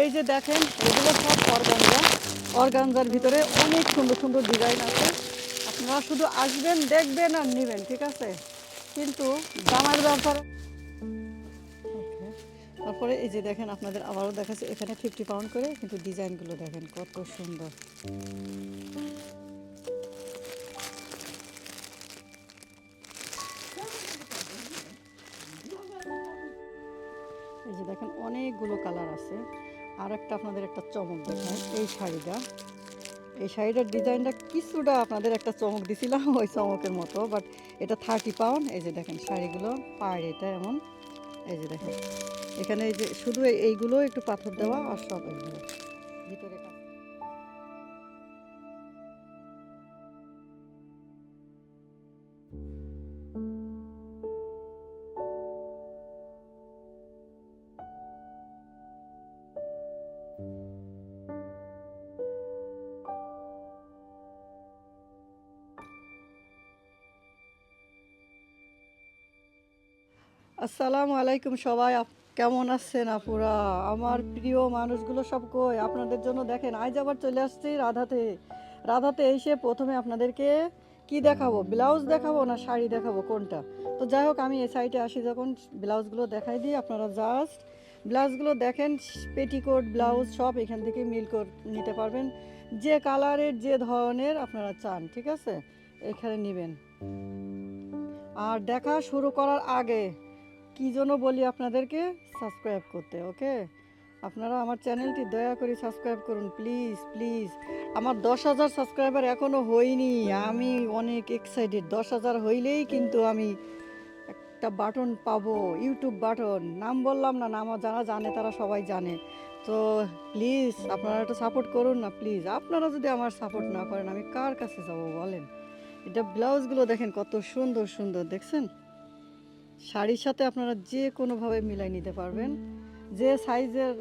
এই যে দেখেন, এগুলো সব অর্গানজা। অর্গানজার ভিতরে অনেক সুন্দর সুন্দর ডিজাইন আছে। আপনারা শুধু আসবেন, দেখবেন আর নেবেন, ঠিক আছে? কিন্তু দামের ব্যাপারে তারপরে এই যে দেখেন, আপনাদের আবারও দেখাচ্ছে, এখানে ফিফটি পাউন্ড করে কিন্তু ডিজাইনগুলো দেখেন, কত সুন্দর। এই যে দেখেন, অনেকগুলো কালার আছে। আর একটা আপনাদের একটা চমক দেখায় এই শাড়িটা। এই শাড়িটার ডিজাইনটা কিছুটা আপনাদের একটা চমক দিছিলাম ওই চমকের মতো বাট এটা থার্টি পাউন্ড এই যে দেখেন শাড়িগুলো পাড় এটা এমন। এই যে দেখেন। এখানে এই যে শুধু এই- এইগুলো একটু পাথর দেওয়া আর সব ভিতরে আসসালামু আলাইকুম সবাই কেমন আছেন আপুরা? আমার প্রিয় মানুষগুলো সব কই? আপনাদের জন্য দেখেন, আজ আবার চলে আসছি রাধাতে। রাধাতে এসে প্রথমে আপনাদেরকে কি দেখাবো? ব্লাউজ দেখাবো না শাড়ি দেখাবো? কোনটা? তো যাই হোক, আমি এই সাইডে আসি যখন, ব্লাউজগুলো দেখাই দিই আপনারা জাস্ট ব্লাউজগুলো দেখেন পেটিকোট ব্লাউজ সব এখান থেকে মিল করে নিতে পারবেন। যে কালারের, যে ধরনের আপনারা চান, ঠিক আছে? এখানে নেবেন। আর দেখা শুরু করার আগে কি জন্য বলি আপনাদেরকে? সাবস্ক্রাইব করতে, ওকে? আপনারা আমার চ্যানেলটি দয়া করে সাবস্ক্রাইব করুন, প্লিজ প্লিজ। আমার দশ হাজার সাবস্ক্রাইবার এখনও হয়নি, আমি অনেক এক্সাইটেড দশ হাজার হইলেই কিন্তু আমি একটা বাটন পাবো, ইউটিউব বাটন। নাম বললাম না, নাম যারা জানে তারা সবাই জানে। তো প্লিজ, আপনারা একটু সাপোর্ট করুন না, প্লিজ। আপনারা যদি আমার সাপোর্ট না করেন, আমি কার কাছে যাব বলেন? এটা ব্লাউজগুলো দেখেন কত সুন্দর সুন্দর, দেখছেন? শাড়ির সাথে আপনারা যে কোনোভাবে মিলাই নিতে পারবেন। যে সাইজের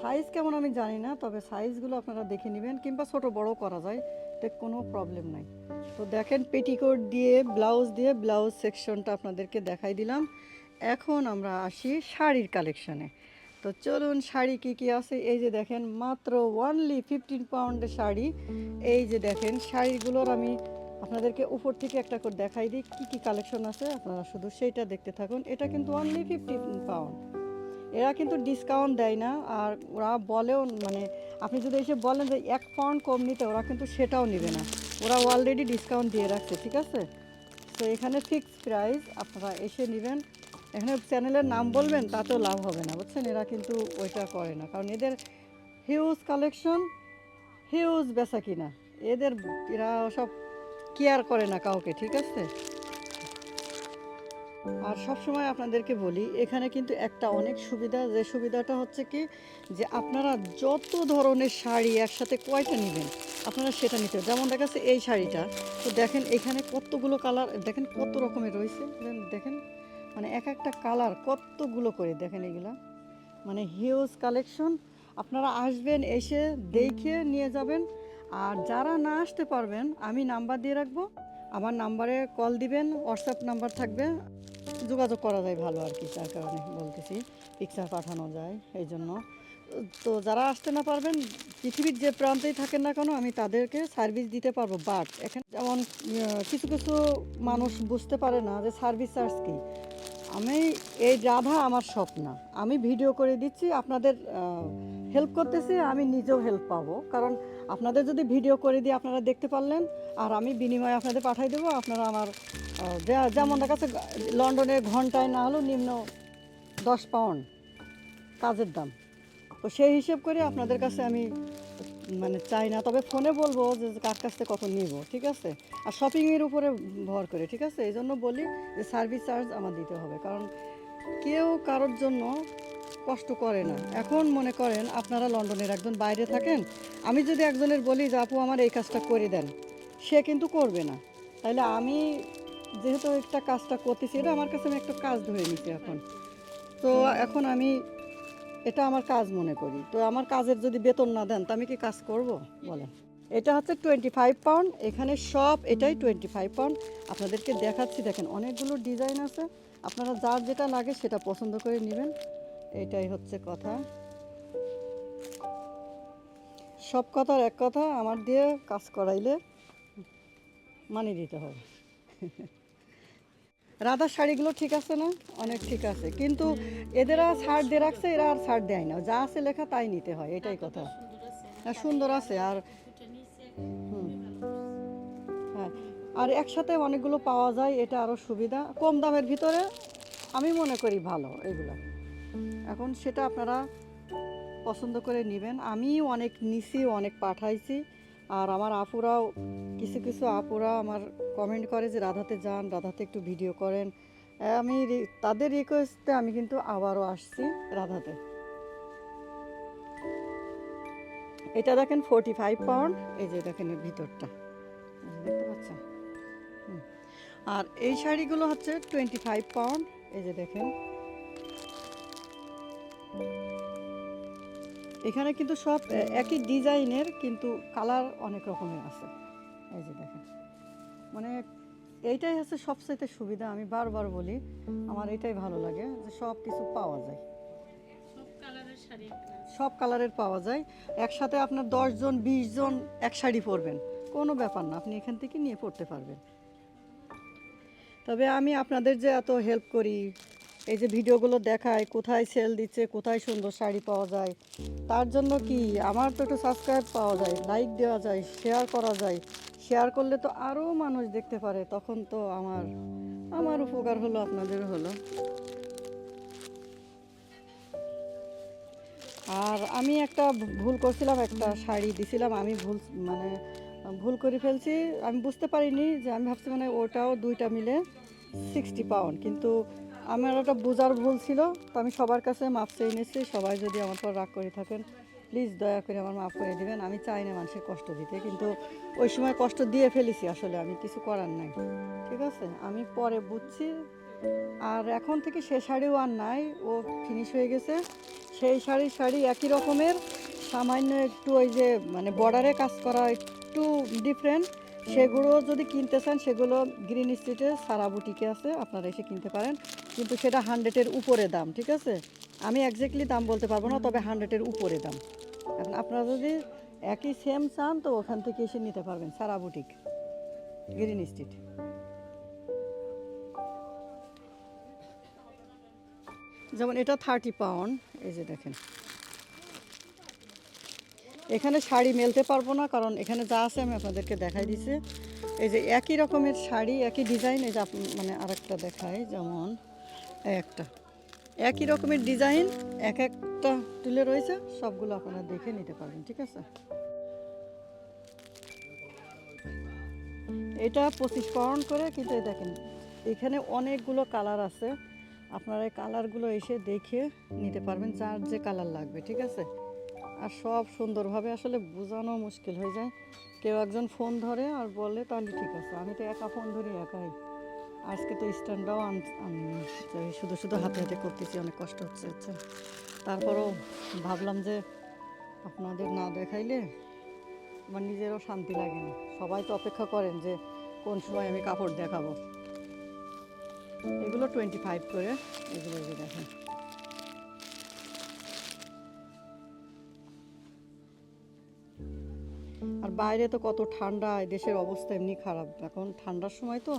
সাইজ কেমন আমি জানি না, তবে সাইজগুলো আপনারা দেখে নেবেন কিংবা ছোট বড় করা যায় এতে কোনো প্রবলেম নাই। তো দেখেন পেটিকোট দিয়ে, ব্লাউজ দিয়ে, ব্লাউজ সেকশনটা আপনাদেরকে দেখাই দিলাম। এখন আমরা আসি শাড়ির কালেকশনে তো চলুন শাড়ি কি কি আছে? এই যে দেখেন মাত্র ওয়ানলি ফিফটিন পাউন্ডের শাড়ি। এই যে দেখেন শাড়িগুলোর আমি আপনাদেরকে উপর থেকে একটা করে দেখাই দিই, কি কি কালেকশন আছে আপনারা শুধু সেইটা দেখতে থাকুন। এটা কিন্তু অনলি ফিফটি পাউন্ড এরা কিন্তু ডিসকাউন্ট দেয় না, আর ওরা বলেও মানে আপনি যদি এসে বলেন যে এক পাউন্ড কম নিতে, ওরা কিন্তু সেটাও নেবে না। ওরা অলরেডি ডিসকাউন্ট দিয়ে রাখছে, ঠিক আছে? তো এখানে ফিক্স প্রাইস আপনারা এসে নেবেন। এখানে চ্যানেলের নাম বলবেন, তাতেও লাভ হবে না, বুঝছেন? এরা কিন্তু ওইটা করে না, কারণ এদের হিউজ কালেকশন হিউজ বেচা কিনা। এদের, এরা সব কেয়ার করে না কাউকে, ঠিক আছে আর সব সময় আপনাদেরকে বলি, এখানে কিন্তু একটা অনেক সুবিধা, যে সুবিধাটা হচ্ছে কি, যে আপনারা যত ধরনের শাড়ি একসাথে কয়টা নেবেন, আপনারা সেটা নিতে। যেমন দেখাচ্ছে এই শাড়িটা, তো দেখেন এখানে কতগুলো কালার, দেখেন কত রকমের রয়েছে দেখেন মানে এক একটা কালার কতগুলো করে, দেখেন এগুলা মানে হিউজ কালেকশন আপনারা আসবেন, এসে দেখে নিয়ে যাবেন আর যারা না আসতে পারবেন, আমি নাম্বার দিয়ে রাখব। আমার নাম্বারে কল দিবেন হোয়াটসঅ্যাপ নাম্বার থাকবে। যোগাযোগ করা যায় ভালো আর কি তার কারণে বলতেছি পিকচার পাঠানো যায় এই জন্য তো যারা আসতে না পারবেন, পৃথিবীর যে প্রান্তেই থাকেন না কেন, আমি তাদেরকে সার্ভিস দিতে পারব। বাট এখানে যেমন কিছু কিছু মানুষ বুঝতে পারে না যে সার্ভিস চার্জ কী। আমি এই রাধা আমার স্বপ্ন। আমি ভিডিও করে দিচ্ছি, আপনাদের হেল্প করতেছি, আমি নিজেও হেল্প পাবো। কারণ আপনাদের যদি ভিডিও করে দিয়ে আপনারা দেখতে পারলেন, আর আমি বিনিময়ে আপনাদের পাঠাই দেবো, আপনারা আমার যেমন যাচ্ছে লন্ডনের ঘন্টায় না হলেও নিম্ন দশ পাউন্ড কাজের দাম। তো সেই হিসেব করে আপনাদের কাছে আমি মানে চাই না, তবে ফোনে বলব যে কার কাছ থেকে কত নিব, ঠিক আছে? আর শপিংয়ের উপরে ভর করে, ঠিক আছে? এই জন্য বলি যে সার্ভিস চার্জ আমার দিতে হবে। কারণ কেউ কারোর জন্য কষ্ট করে না। এখন মনে করেন আপনারা লন্ডনের একজন বাইরে থাকেন, আমি যদি একজনের বলি যে, আপু, আমার এই কাজটা করে দেন। সে কিন্তু করবে না। তাহলে আমি যেহেতু একটা কাজটা করতেছি, এটা আমার কাছে আমি একটা কাজ ধরে নিচ্ছি এখন। তো এখন আমি এটা আমার কাজ মনে করি। তো আমার কাজের যদি বেতন না দেন, তো আমি কি কাজ করব? বলেন। এটা হচ্ছে টোয়েন্টি ফাইভ পাউন্ড। এখানে সব এটাই টোয়েন্টি ফাইভ পাউন্ড। আপনাদেরকে দেখাচ্ছি, দেখেন অনেকগুলো ডিজাইন আছে। আপনারা যার যেটা লাগে সেটা পছন্দ করে নেবেন। এটাই হচ্ছে কথা। সব কথার এক কথা আমার দিয়ে কাজ করাইলে মানি দিতে হবে। রাধার শাড়িগুলো ঠিক আছে না? অনেক ঠিক আছে। কিন্তু এদের আর ছাড় দিয়ে রাখছে এরা আর ছাড় দেয় না। যা আছে লেখা তাই নিতে হয় এটাই কথা। হ্যাঁ, সুন্দর আছে আর হ্যাঁ আর একসাথে অনেকগুলো পাওয়া যায় এটা আরও সুবিধা। কম দামের ভিতরে আমি মনে করি ভালো এগুলো। এখন সেটা আপনারা পছন্দ করে নেবেন। আমি অনেক নিছি, অনেক পাঠাইছি। আর আমার আপুরাও, কিছু কিছু আপুরা আমার কমেন্ট করে যে, রাধাতে যান, রাধাতে একটু ভিডিও করেন। আমি তাদের রিকোয়েস্টে আমি কিন্তু আবারও আসছি রাধাতে। এটা দেখেন ফোরটি ফাইভ পাউন্ড এই যে দেখেন ভিতরটা। দেখতে পাচ্ছেন? আর এই শাড়িগুলো হচ্ছে টোয়েন্টি ফাইভ পাউন্ড এই যে দেখেন। এখানে কিন্তু সব একই ডিজাইনের কিন্তু কালার অনেক রকমের আছে। এই যে দেখেন। মানে এইটাই হচ্ছে সবচাইতে সুবিধা আমি বারবার বলি আমার এটাই ভালো লাগে যে সব কিছু পাওয়া যায়। সব কালারের শাড়ি সব কালারের পাওয়া যায়। একসাথে আপনার দশজন বিশ জন এক শাড়ি পরবেন। কোনো ব্যাপার না আপনি এখান থেকে নিয়ে পড়তে পারবেন। তবে আমি আপনাদের যে এত হেল্প করি এই যে ভিডিওগুলো দেখায়, কোথায় সেল দিচ্ছে, কোথায় সুন্দর শাড়ি পাওয়া যায়, তার জন্য কি আমার তো একটু সাবস্ক্রাইব পাওয়া যায় লাইক দেওয়া যায় শেয়ার করা যায় শেয়ার করলে তো আরও মানুষ দেখতে পারে, তখন তো আমার আমার উপকার হলো, আপনাদের হলো। আর আমি একটা ভুল করছিলাম, একটা শাড়ি দিছিলাম, আমি ভুল মানে ভুল করে ফেলছি, আমি বুঝতে পারিনি যে আমি ভাবছি মানে ওটাও দুইটা মিলে সিক্সটি পাউন্ড কিন্তু আমার ওটা বোঝার ভুল ছিল, তো আমি সবার কাছে মাপ চেয়ে নিয়েছি সবাই যদি আমার পর রাগ করে থাকেন প্লিজ দয়া করে আমার মাফ করে দিবেন, আমি চাই না মানুষের কষ্ট দিতে, কিন্তু ওই সময় কষ্ট দিয়ে ফেলেছি আসলে, আমি কিছু করার নাই, ঠিক আছে? আমি পরে বুঝছি, আর এখন থেকে সে শাড়িও আর নাই, ও ফিনিশ হয়ে গেছে, সেই শাড়ি শাড়ি একই রকমের, সামান্য একটু ওই যে মানে বর্ডারে কাজ করা একটু ডিফারেন্ট সেগুলো যদি কিনতে চান, সেগুলো গ্রিন স্ট্রিটে সারা বুটিকে আছে, আপনারা এসে কিনতে পারেন। কিন্তু সেটা হান্ড্রেডের উপরে দাম, ঠিক আছে? আমি একজ্যাক্টলি দাম বলতে পারব না, তবে হান্ড্রেডের উপরে দাম। এখন আপনারা যদি একই সেম চান, তো ওখান থেকে এসে নিতে পারবেন, সারা বুটিক গ্রিন স্ট্রিট যেমন এটা থার্টি পাউন্ড এই যে দেখেন। এখানে শাড়ি মেলতে পারব না, কারণ এখানে যা আছে আমি আপনাদেরকে দেখাই দিছি এই যে একই রকমের শাড়ি, একই ডিজাইন এই যে মানে আরেকটা দেখাই, যেমন একটা। একই রকমের ডিজাইন, এক একটা তুলে রয়েছে, সবগুলো আপনারা দেখে নিতে পারবেন ঠিক আছে? এটা পঁচিশ পাউন্ড করে, কিন্তু দেখেন, এখানে অনেকগুলো কালার আছে। আপনারা এই কালারগুলো এসে দেখে নিতে পারবেন, যার যে কালার লাগবে, ঠিক আছে? আর সব সুন্দরভাবে আসলে বোঝানো মুশকিল হয়ে যায়। কেউ একজন ফোন ধরে আর বলে, তাহলে ঠিক আছে, আমি তো একা ফোন ধরি একাই। আজকে তো স্ট্যান্ডটাও শুধু শুধু হাতে হাতে করতেছি, অনেক কষ্ট হচ্ছে হচ্ছে। তারপরও ভাবলাম যে আপনাদের না দেখাইলে আমার নিজেরও শান্তি লাগে না। সবাই তো অপেক্ষা করেন যে কোন সময় আমি কাপড় দেখাবো। এগুলো টোয়েন্টি ফাইভ করে, এগুলো যে দেখেন। আর বাইরে তো কত ঠান্ডা দেশের অবস্থা এমনি খারাপ। এখন ঠান্ডার সময় তো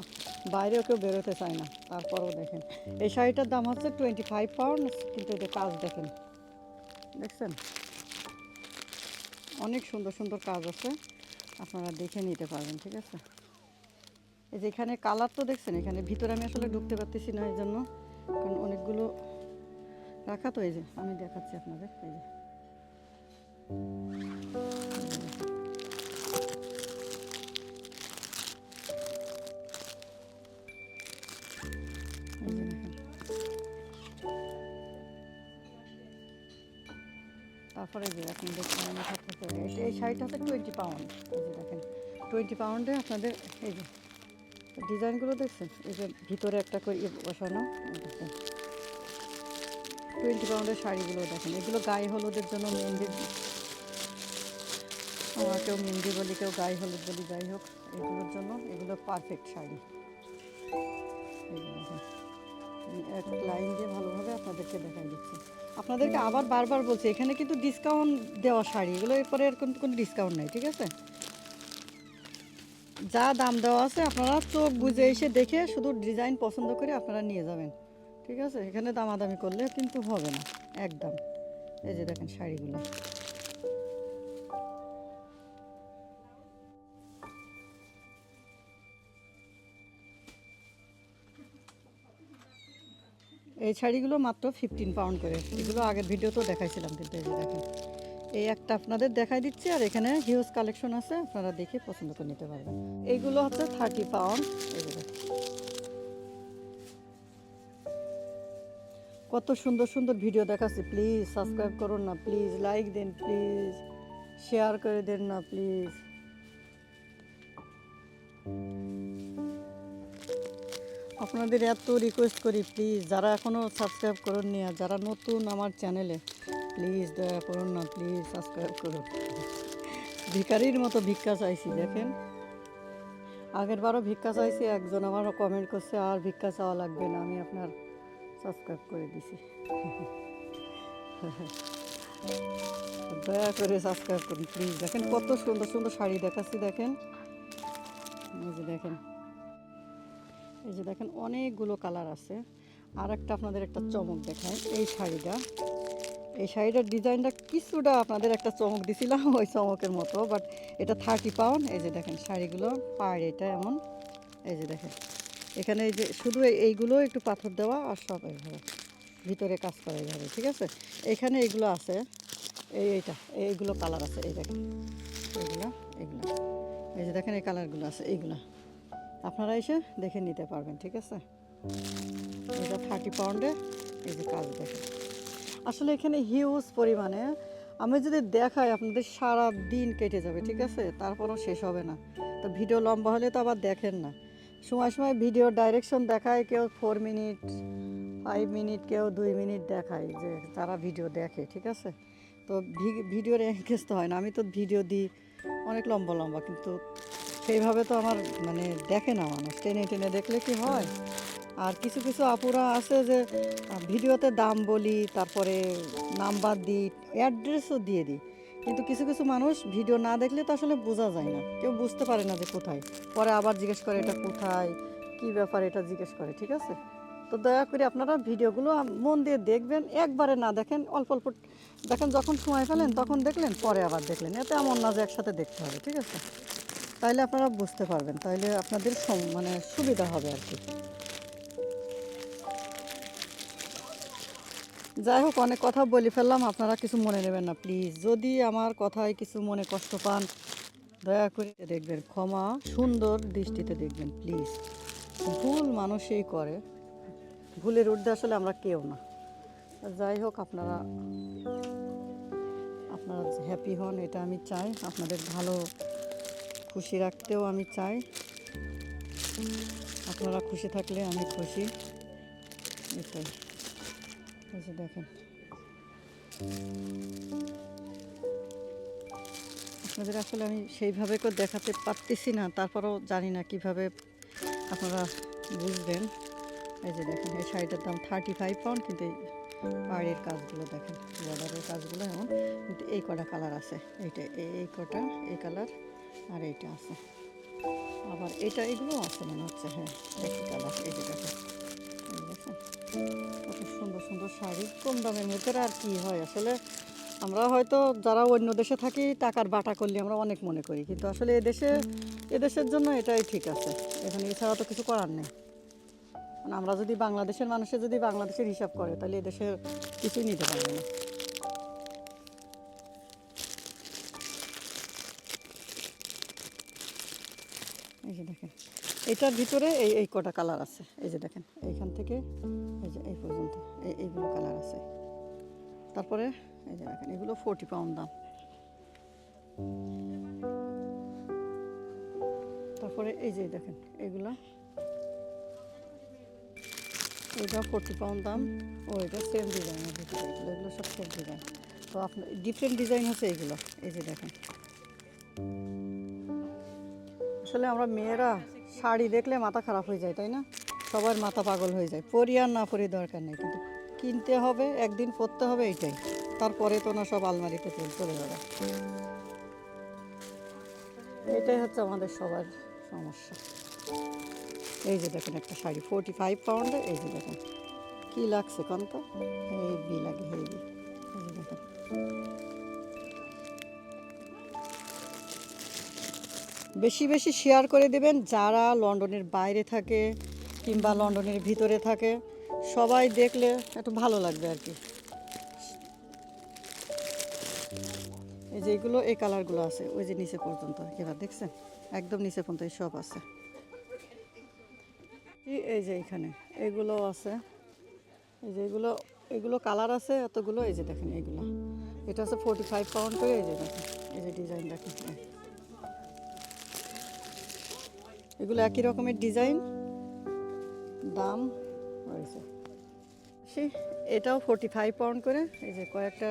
বাইরেও কেউ বেরোতে চায় না, তারপরেও দেখেন। এই শাড়িটার দাম হচ্ছে টোয়েন্টি ফাইভ পাউন্ড কিন্তু এদের কাজ দেখেন, দেখছেন? অনেক সুন্দর সুন্দর কাজ আছে, আপনারা দেখে নিতে পারবেন, ঠিক আছে? এই যে এখানে কালার তো দেখছেন, এখানে ভিতরে আমি আসলে ঢুকতে পারতেছি না এই জন্য কারণ অনেকগুলো রাখা তো এই যে, আমি দেখাচ্ছি আপনাদের, এই যে। তারপরে যে দেখছেন আমি এই শাড়িটা হচ্ছে টোয়েন্টি পাউন্ড এই যে দেখেন টোয়েন্টি পাউন্ডে আপনাদের এই যে ডিজাইনগুলো দেখছেন? এই যে ভিতরে একটা করে ইয়ে বসানো টোয়েন্টি পাউন্ডের শাড়িগুলো দেখেন, এগুলো গায়ে হলুদের জন্য মেহেন্দি। আমরা কেউ মেহেন্দি বলি, কেউ গায়ে হলুদ বলি, যাই হোক, এগুলোর জন্য এগুলো পারফেক্ট শাড়ি। এই দেখেন। আমি এক লাইন দিয়ে ভালোভাবে আপনাদেরকে দেখাই দিচ্ছি। আপনাদেরকে আবার বারবার বলছি, এখানে কিন্তু ডিসকাউন্ট দেওয়া শাড়ি, এগুলো এরপরে এর কিন্তু কোনো ডিসকাউন্ট নেই, ঠিক আছে? যা দাম দেওয়া আছে, আপনারা চোখ বুঝে এসে দেখে শুধু ডিজাইন পছন্দ করে আপনারা নিয়ে যাবেন, ঠিক আছে? এখানে দামাদামি করলে কিন্তু হবে না, একদম। এই যে দেখেন শাড়িগুলো। এই শাড়িগুলো মাত্র ফিফটিন পাউন্ড করে। এগুলো আগের ভিডিওতেও দেখাইছিলাম, কিন্তু এই যে দেখেন। এই একটা আপনাদের দেখাই দিচ্ছি, আর এখানে হিউজ কালেকশন আছে, আপনারা দেখে পছন্দ করে নিতে পারবেন। এইগুলো হচ্ছে থার্টি পাউন্ড কত সুন্দর সুন্দর ভিডিও দেখাচ্ছি প্লিজ সাবস্ক্রাইব করুন না প্লিজ লাইক দেন প্লিজ শেয়ার করে দেন না প্লিজ আপনাদের এত রিকোয়েস্ট করি প্লিজ যারা এখনও সাবস্ক্রাইব করুননি আর যারা নতুন আমার চ্যানেলে প্লিজ দয়া করুন না প্লিজ সাবস্ক্রাইব করুন। ভিখারির মতো ভিক্ষা চাইছি, দেখেন। আগের বারও ভিক্ষা চাইছি, একজন আমারও কমেন্ট করছে, আর ভিক্ষা চাওয়া লাগবে না, আমি আপনার সাবস্ক্রাইব করে দিছি। দয়া করে সাবস্ক্রাইব করুন প্লিজ দেখেন কত সুন্দর সুন্দর শাড়ি দেখাচ্ছি, দেখেন। দেখেন। এই যে দেখেন অনেকগুলো কালার আছে। আর একটা আপনাদের একটা চমক দেখায় এই শাড়িটা। এই শাড়িটার ডিজাইনটা কিছুটা আপনাদের একটা চমক দিছিলাম ওই চমকের মতো বাট এটা থার্টি পাউন্ড এই যে দেখেন শাড়িগুলো, পাড় এটা এমন। এই যে দেখেন, এখানে এই যে শুধু এই- এইগুলো একটু পাথর দেওয়া আর সব এইভাবে ভিতরে কাজ করা যাবে ঠিক আছে? এখানে এইগুলো আছে, এই এইটা, এইগুলো কালার আছে, এই দেখেন এইগুলা এগুলো। এই যে দেখেন এই কালারগুলো আছে, এইগুলা। আপনারা এসে দেখে নিতে পারবেন, ঠিক আছে? এটা থার্টি পাউন্ডে এই যে কাজ দেখেন। আসলে এখানে হিউজ পরিমাণে, আমি যদি দেখাই আপনাদের সারা দিন কেটে যাবে, ঠিক আছে? তারপরও শেষ হবে না। তো ভিডিও লম্বা হলে তো আবার দেখেন না। সময় সময় ভিডিও ডাইরেকশন দেখায়, কেউ ফোর মিনিট ফাইভ মিনিট কেউ দুই মিনিট দেখায় যে তারা ভিডিও দেখে, ঠিক আছে? তো ভিডিওর এনগেজ তো হয় না। আমি তো ভিডিও দিই, অনেক লম্বা লম্বা, কিন্তু সেইভাবে তো আমার মানে দেখে না মানুষ। টেনে টেনে দেখলে কি হয়? আর কিছু কিছু আপুরা আছে যে ভিডিওতে দাম বলি, তারপরে নাম্বার দিই অ্যাড্রেসও দিয়ে দিই। কিন্তু কিছু কিছু মানুষ ভিডিও না দেখলে তো আসলে বোঝা যায় না। কেউ বুঝতে পারে না যে কোথায়। পরে আবার জিজ্ঞেস করে এটা কোথায়, কী ব্যাপার এটা জিজ্ঞেস করে, ঠিক আছে? তো দয়া করে আপনারা ভিডিওগুলো মন দিয়ে দেখবেন, একবারে না দেখেন, অল্প অল্প দেখেন, যখন সময় পেলেন, তখন দেখলেন, পরে আবার দেখলেন। এতে এমন না যে একসাথে দেখতে হবে, ঠিক আছে? তাইলে আপনারা বুঝতে পারবেন, তাহলে আপনাদের মানে সুবিধা হবে আর কি। যাই হোক, অনেক কথা বলে ফেললাম, আপনারা কিছু মনে নেবেন না প্লিজ যদি আমার কথায় কিছু মনে কষ্ট পান, দয়া করে দেখবেন, ক্ষমা সুন্দর দৃষ্টিতে দেখবেন প্লিজ ভুল মানুষই করে, ভুলের ঊর্ধ্বে আসলে আমরা কেউ না। যাই হোক, আপনারা আপনারা হ্যাপি হন, এটা আমি চাই, আপনাদের ভালো খুশি রাখতেও আমি চাই। আপনারা খুশি থাকলে আমি খুশি। এটাই দেখেন। আপনাদের আসলে আমি সেইভাবে করে দেখাতে পারতেছি না, তারপরেও জানি না কীভাবে আপনারা বুঝবেন। এই যে দেখেন, এই শাড়িটার দাম থার্টি ফাইভ পাউন্ড কিন্তু এই পাড়ের কাজগুলো দেখেন, বর্ডারের কাজগুলো এমন। কিন্তু এই কটা কালার আছে, এইটা এই এই কটা, এই কালার। আর এইটা আছে। আবার এটা এগুলো আছে মনে হচ্ছে হ্যাঁ একই কালার এই যে দেখেন কত সুন্দর সুন্দর শাড়ি, কম দামের মধ্যে আর কি হয়? আসলে আমরা হয়তো যারা অন্য দেশে থাকি, টাকার বাটা করলে আমরা অনেক মনে করি, কিন্তু আসলে এদেশে এদেশের জন্য এটাই ঠিক আছে। এখানে এছাড়া তো কিছু করার নেই। মানে আমরা যদি বাংলাদেশের মানুষের যদি বাংলাদেশের হিসাব করে, তাহলে এদেশের কিছুই নিতে পারবে না। যে দেখেন, এটার ভিতরে এই এই কটা কালার আছে। এই যে দেখেন, এইখান থেকে এই যে এই পর্যন্ত, এই, এইগুলো কালার আছে। তারপরে এই যে দেখেন, এগুলো ফোরটি পাউন্ড দাম। তারপরে এই যে দেখেন, এগুলো। এটা ফোরটি পাউন্ড দাম, ও এটা সেম ডিজাইনের ভিতরে, এগুলো এগুলো সব সেম ডিজাইন তো আপনার ডিফারেন্ট ডিজাইন হচ্ছে এইগুলো এই যে দেখেন আসলে আমরা মেয়েরা শাড়ি দেখলে মাথা খারাপ হয়ে যায়, তাই না? সবার মাথা পাগল হয়ে যায়। পরি আর না পরি দরকার নেই, কিন্তু কিনতে হবে, একদিন পরতে হবে এইটাই। তারপরে তো না সব আলমারিতে চলে যাবে। এটাই হচ্ছে আমাদের সবার সমস্যা। এই যে দেখেন একটা শাড়ি ফোর্টি ফাইভ পাউন্ডে এই যে দেখেন। কী লাগছে কন তো হেভি লাগে হেভি এই যে দেখেন। বেশি বেশি শেয়ার করে দেবেন যারা লন্ডনের বাইরে থাকে কিংবা লন্ডনের ভিতরে থাকে। সবাই দেখলে একটু ভালো লাগবে আর কি। এই যে এগুলো, এই কালারগুলো আছে, ওই যে নিচে পর্যন্ত, এবার দেখছেন? একদম নিচে পর্যন্ত এই সব আছে। এই যে এখানে, এগুলো আছে। এই যে এগুলো এগুলো কালার আছে, এতগুলো, এই যে দেখেন এগুলো। এটা আছে ফোর্টি ফাইভ পাউন্ড করে, এই যে দেখেন, এই যে ডিজাইন দেখেন এগুলো একই রকমের ডিজাইন। দাম রয়েছে। সে এটাও ফোর্টি ফাইভ পাউন্ড করে। এই যে কয়েকটা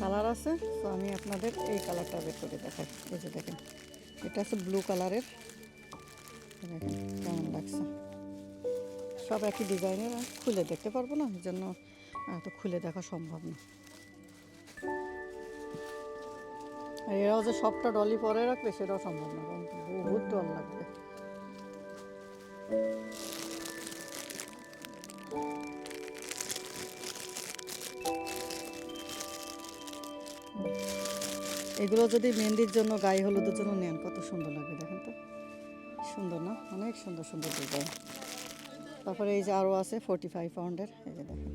কালার আছে, তো আমি আপনাদের এই কালারটা বের করে দেখাই। এই যে দেখেন, এটা আছে ব্লু কালারের কেমন লাগছে। সব একই ডিজাইনের খুলে দেখতে পারব না জন্য এত খুলে দেখা সম্ভব না। এরাও যে সবটা ডলি পরে রাখবে সেটাও সম্ভব না কারণ বহুত ডল লাগবে। এগুলো যদি মেহেন্দির জন্য, গায়ে হলুদের জন্য নেন, কত সুন্দর লাগবে, দেখেন তো। সুন্দর না? অনেক সুন্দর সুন্দর ডিজাইন তারপরে এই যে আরও আছে ফোর্টি ফাইভ পাউন্ডের এই যে দেখেন।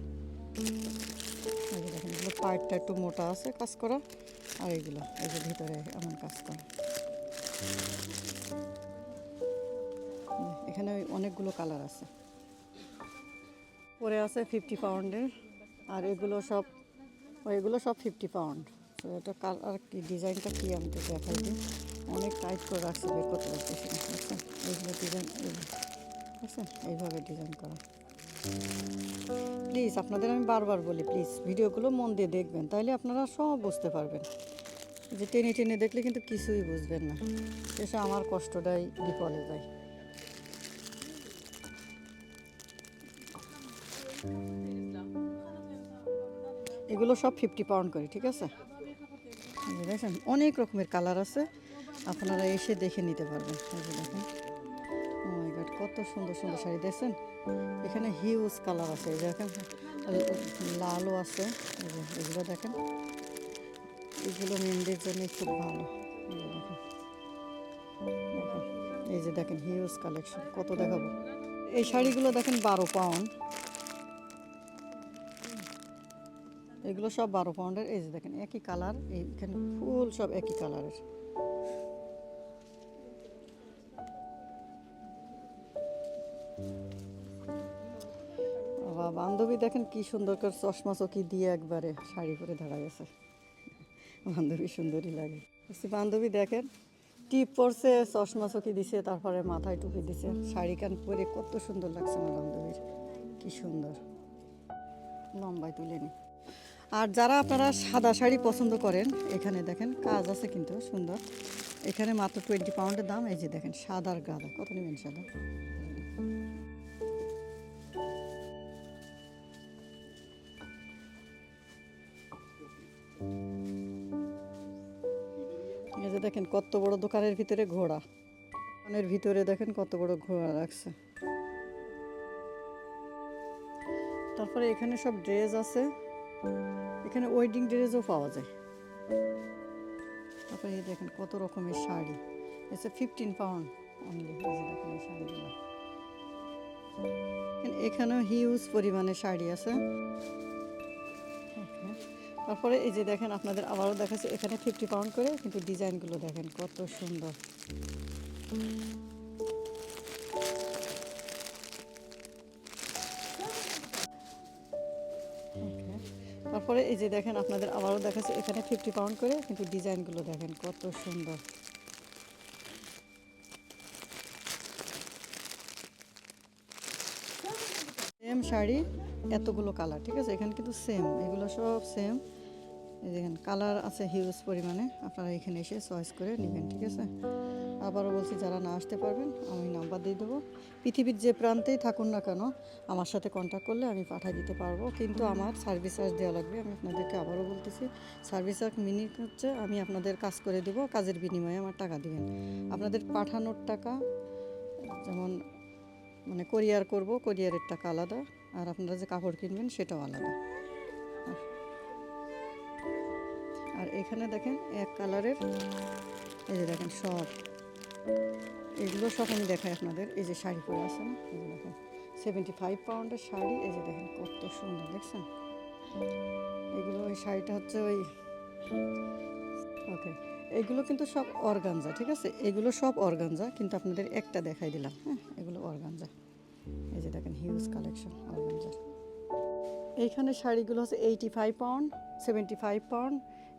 এই যে দেখেন, এগুলো পাইপটা একটু মোটা আছে, কাজ করা। আর এইগুলো এই যে ভিতরে এমন কাজ করা। এখানে অনেকগুলো কালার আছে। পরে আছে ফিফটি পাউন্ডের আর এগুলো সব এগুলো সব ফিফটি পাউন্ড এটা কালার কি, ডিজাইনটা কি আমি তো দেখাই অনেক টাইট করে রাখছে বের করতে পারতেছি এইগুলো ডিজাইন বুঝছেন এইভাবে ডিজাইন করা। প্লিজ আপনাদের আমি বারবার বলি প্লিজ ভিডিওগুলো মন দিয়ে দেখবেন তাহলে আপনারা সব বুঝতে পারবেন। যে টেনে টেনে দেখলে কিন্তু কিছুই বুঝবেন না। শেষে আমার কষ্টটাই বিফলে যায়। এগুলো সব ফিফটি পাউন্ড করে, ঠিক আছে? দেখেন, অনেক রকমের কালার আছে। আপনারা এসে দেখে নিতে পারবেন। দেখেন। গড কত সুন্দর সুন্দর শাড়ি, দেখছেন? এখানে হিউজ কালার আছে দেখেন লালও আছে এগুলো দেখেন। এগুলো মেহেন্দির জন্য খুব ভালো। এই যে দেখেন। হিউজ কালেকশন কত দেখাবো। এই শাড়িগুলো দেখেন বারো পাউন্ড এগুলো সব বারো পাউন্ডের এই যে দেখেন একই কালার এইখানে ফুল সব একই কালারের বান্ধবী দেখেন কি সুন্দর করে চশমা চকি দিয়ে একবারে শাড়ি পরে দাঁড়ায় আছে। বান্ধবী সুন্দরই লাগে। বলছি, বান্ধবী দেখেন টিপ পরছে চশমা চকি দিছে তারপরে মাথায় টুপি দিছে। শাড়ি কান পরে কত সুন্দর লাগছে আমার বান্ধবীর। কি সুন্দর। লম্বায় তুলে নি। আর যারা আপনারা সাদা শাড়ি পছন্দ করেন এখানে দেখেন কাজ আছে কিন্তু সুন্দর। এখানে মাত্র টোয়েন্টি পাউন্ডের দাম এই যে দেখেন সাদার গাদা। কত নেবেন সাদা? এই যে দেখেন কত বড় দোকানের ভিতরে ঘোড়া। দোকানের ভিতরে দেখেন কত বড় ঘোড়া রাখছে। তারপরে এখানে সব ড্রেস আছে। এখানে ওয়েডিং ড্রেসও পাওয়া যায়। তারপরে এই দেখেন কত রকমের শাড়ি। এসে ফিফটিন পাউন্ড অনলি দেখেন এই শাড়িগুলো। এখানেও হিউজ পরিমাণে শাড়ি আছে. তারপরে এই যে দেখেন আপনাদের আবারও দেখাচ্ছে, এখানে ফিফটি পাউন্ড করে কিন্তু ডিজাইনগুলো দেখেন কত সুন্দর। তারপরে এই যে দেখেন আপনাদের আবারও দেখাচ্ছে, এখানে ফিফটি পাউন্ড করে কিন্তু ডিজাইনগুলো দেখেন কত সুন্দর। সেম শাড়ি, এতগুলো কালার ঠিক আছে? এখানে কিন্তু সেম এগুলো সব সেম দেখেন, কালার আছে হিউজ পরিমাণে। আপনারা এখানে এসে চয়েস করে নেবেন, ঠিক আছে? আবারও বলছি, যারা না আসতে পারবেন, আমি নাম্বার দিয়ে দেবো। পৃথিবীর যে প্রান্তেই থাকুন না কেন, আমার সাথে কন্ট্যাক্ট করলে আমি পাঠিয়ে দিতে পারব। কিন্তু আমার সার্ভিস চার্জ দেওয়া লাগবে, আমি আপনাদেরকে আবারও বলতেছি সার্ভিস চার্জ মিনি হচ্ছে, আমি আপনাদের কাজ করে দেবো, কাজের বিনিময়ে আমার টাকা দিবেন। আপনাদের পাঠানোর টাকা, যেমন মানে কোরিয়ার করব কোরিয়ারের টাকা আলাদা, আর আপনারা যে কাপড় কিনবেন, সেটাও আলাদা। আর এখানে দেখেন এক কালারের, এই যে দেখেন সব। এগুলো সব আমি দেখাই আপনাদের। এই যে শাড়ি পরে আছে না এই যে দেখেন সেভেন্টি ফাইভ পাউন্ডের শাড়ি, এই যে দেখেন কত সুন্দর, দেখছেন? এগুলো ওই শাড়িটা হচ্ছে ওই ওকে এগুলো কিন্তু সব অর্গানজা, ঠিক আছে? এগুলো সব অর্গানজা, কিন্তু আপনাদের একটা দেখাই দিলাম হ্যাঁ? এগুলো অর্গানজা। এই যে দেখেন হিউজ কালেকশন অর্গানজার এইখানে শাড়িগুলো হচ্ছে eighty five pound seventy five pound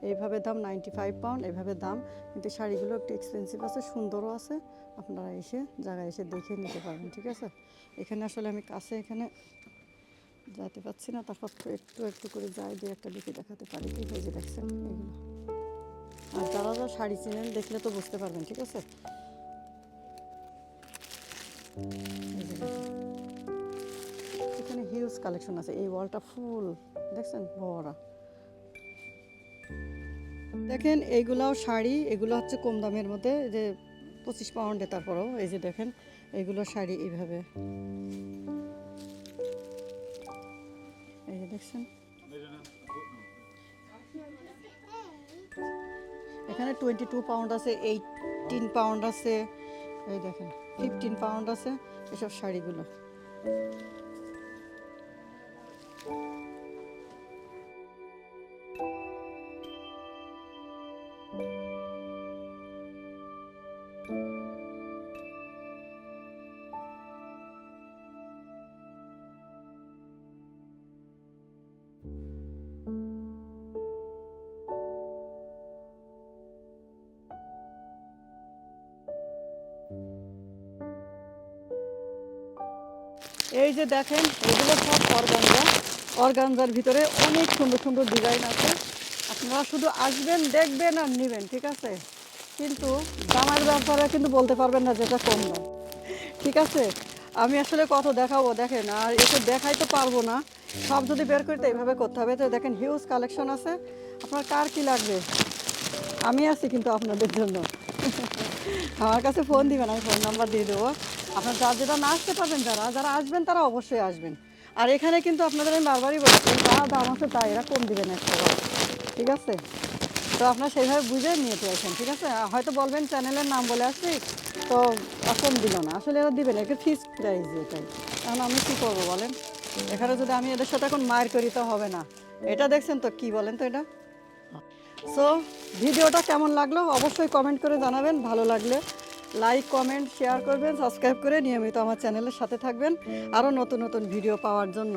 এইভাবে দাম নাইনটি ফাইভ পাউন্ড এইভাবে দাম। কিন্তু শাড়িগুলো একটু এক্সপেন্সিভ আছে, সুন্দরও আছে। আপনারা এসে, জায়গায় এসে দেখে নিতে পারবেন, ঠিক আছে? এখানে আসলে আমি কাছে এখানে যেতে পারছি না, তারপর তো একটু একটু করে যাই দিয়ে একটা দিকে দেখাতে পারি। কি যে দেখছেন, এগুলো। আর যারা যারা শাড়ি চিনেন, দেখলে তো বুঝতে পারবেন, ঠিক আছে। এখানে হিউজ কালেকশন আছে, এই ওয়ালটা ফুল দেখছেন? ভরা। দেখেন এইগুলাও শাড়ি, এগুলো হচ্ছে কম দামের মধ্যে যে পঁচিশ পাউন্ডে তারপরেও, এই যে দেখেন এইগুলো শাড়ি এইভাবে। এই যে দেখছেন? এখানে টোয়েন্টি টু পাউন্ড আছে এইটিন পাউন্ড আছে, এই দেখেন ফিফটিন পাউন্ড আছে, এসব শাড়িগুলো। এই যে দেখেন, এগুলো সব অর্গানজা। অর্গানজার ভিতরে অনেক সুন্দর সুন্দর ডিজাইন আছে। আপনারা শুধু আসবেন, দেখবেন আর নেবেন, ঠিক আছে? কিন্তু দামের ব্যাপারে কিন্তু বলতে পারবেন না যেটা কম দাম। ঠিক আছে? আমি আসলে কত দেখাবো, দেখেন, আর এসে দেখাই তো পারব না। সব যদি বের করতে এইভাবে করতে হবে, তো দেখেন হিউজ কালেকশন আছে। আপনার কার কি লাগবে? আমি আছি কিন্তু আপনাদের জন্য। আমার কাছে ফোন দিবেন, আমি ফোন নাম্বার দিয়ে দেবো। আপনার যার যেটা না আসতে পারবেন, যারা যারা আসবেন তারা অবশ্যই আসবেন। আর এখানে কিন্তু আপনাদের আমি বারবারই বলছি, যা দাম আছে তাই, এরা কম দিবেন একটা ঠিক আছে? তো আপনার সেইভাবে বুঝে নিয়ে আসেন, ঠিক আছে? হয়তো বলবেন চ্যানেলের নাম বলে আসছি, তো কম দিল না। আসলে এরা দিবেন, একে ফিক্সড প্রাইস এটাই এখন আমি কী করব বলেন? এখানে যদি আমি এদের সাথে এখন মায়ের করি তো হবে না। এটা দেখছেন তো কি বলেন তো এটা? সো ভিডিওটা কেমন লাগল? অবশ্যই কমেন্ট করে জানাবেন, ভালো লাগলে। লাইক কমেন্ট শেয়ার করবেন সাবস্ক্রাইব করে নিয়মিত আমার চ্যানেলের সাথে থাকবেন। আরও নতুন নতুন ভিডিও পাওয়ার জন্য।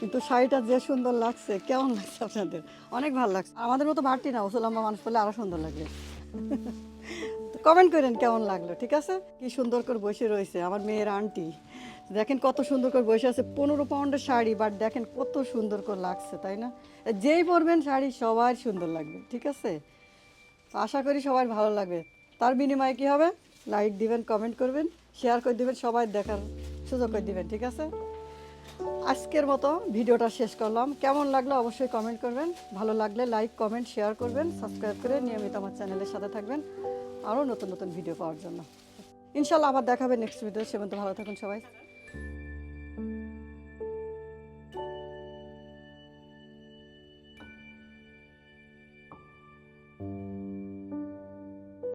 কিন্তু শাড়িটা যে সুন্দর লাগছে, কেমন লাগছে আপনাদের? অনেক ভালো লাগছে। আমাদের মতো বাড়তি না ওসলাম্বা মানুষ পেলে আরও সুন্দর লাগবে কমেন্ট করেন কেমন লাগল, ঠিক আছে? কি সুন্দর করে বসে রয়েছে আমার মেয়ের আন্টি দেখেন কত সুন্দর করে বসে আছে, পনেরো পাউন্ডের শাড়ি বাট দেখেন কত সুন্দর করে লাগছে, তাই না? যেই পরবেন শাড়ি, সবার সুন্দর লাগবে, ঠিক আছে? আশা করি সবার ভালো লাগবে। তার বিনিময়ে কি হবে? লাইক দিবেন কমেন্ট করবেন শেয়ার করে দিবেন, সবাই দেখার সুযোগ করে দিবেন, ঠিক আছে? আজকের মতো ভিডিওটা শেষ করলাম। কেমন লাগল অবশ্যই কমেন্ট করবেন। ভালো লাগলে লাইক কমেন্ট শেয়ার করবেন সাবস্ক্রাইব করে নিয়মিত আমার চ্যানেলের সাথে থাকবেন। আরও নতুন নতুন ভিডিও পাওয়ার জন্য। ইনশাল্লাহ আবার দেখাবে নেক্সট ভিডিও সে ভালো থাকুন সবাই।